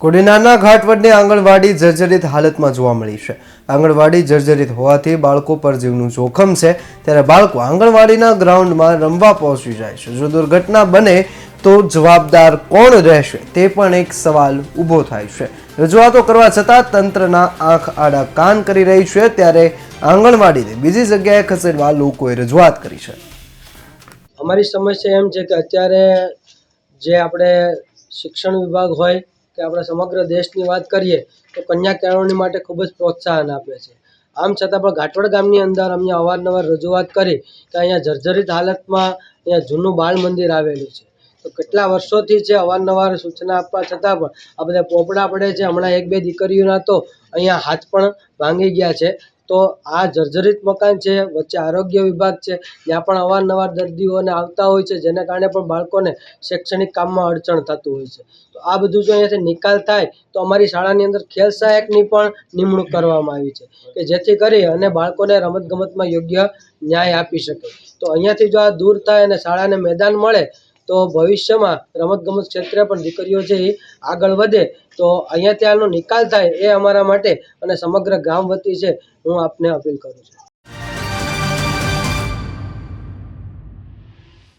કોડીનારના ઘાટવડની આંગણવાડી જર્જરિત હાલતમાં જોવા મળી છે. આંગણવાડી જર્જરિત હોવાથી બાળકો પર જીવનું જોખમ છે. ત્યારે બાળકો આંગણવાડીના ગ્રાઉન્ડમાં રમવા પહોંચી જાય છે. જો દુર્ઘટના બને તો જવાબદાર કોણ રહેશે તે પણ એક સવાલ ઊભો થાય છે. રજૂઆતો કરવા છતાં તંત્રના આંખ આડા કાન કરી રહી છે. ત્યારે આંગણવાડીને બીજી જગ્યાએ ખસેડવા લોકોએ રજૂઆત કરી છે. અમારી સમસ્યા એમ છે કે અત્યારે જે આપણે શિક્ષણ વિભાગ હોય કે આપણે સમગ્ર દેશની વાત કરીએ, તો કન્યા કેળવણી માટે ખૂબ જ પ્રોત્સાહન આપે છે. આમ છતાં પણ ઘાટવડ ગામની અંદર અમને અવારનવાર રજૂઆત કરી કે અહીંયા જર્જરિત હાલતમાં અહીંયા જૂનું બાળ મંદિર આવેલું છે. તો કેટલા વર્ષોથી છે અવારનવાર સૂચના આપવા છતાં પણ આ બધા પોપડા પડે છે. હમણાં એક બે દીકરીઓના તો અહીંયા હાથ પણ ભાંગી ગયા છે. તો આ જર્જરિત મકાન છે, વચ્ચે આરોગ્ય વિભાગ છે, ત્યાં પણ અવારનવાર દર્દીઓને આવતા હોય છે, જેના કારણે પણ બાળકોને શૈક્ષણિક કામમાં અડચણ થતું હોય છે. તો આ બધું જો અહીંયાથી નિકાલ થાય, તો અમારી શાળાની અંદર ખેલ સહાયકની પણ નિમણૂક કરવામાં આવી છે, કે જેથી કરી અને બાળકોને રમતગમતમાં યોગ્ય ન્યાય આપી શકે. તો અહીંયાથી જો આ દૂર થાય અને શાળાને મેદાન મળે તો ભવિષ્યમાં રમતગમત ક્ષેત્રે પણ દીકરીઓ છે આગળ વધે તો અહીંયા ત્યાંનો નિકાલ થાય એ અમારા માટે અને સમગ્ર ગામ વતી છે. હું આપને અપીલ કરું છું.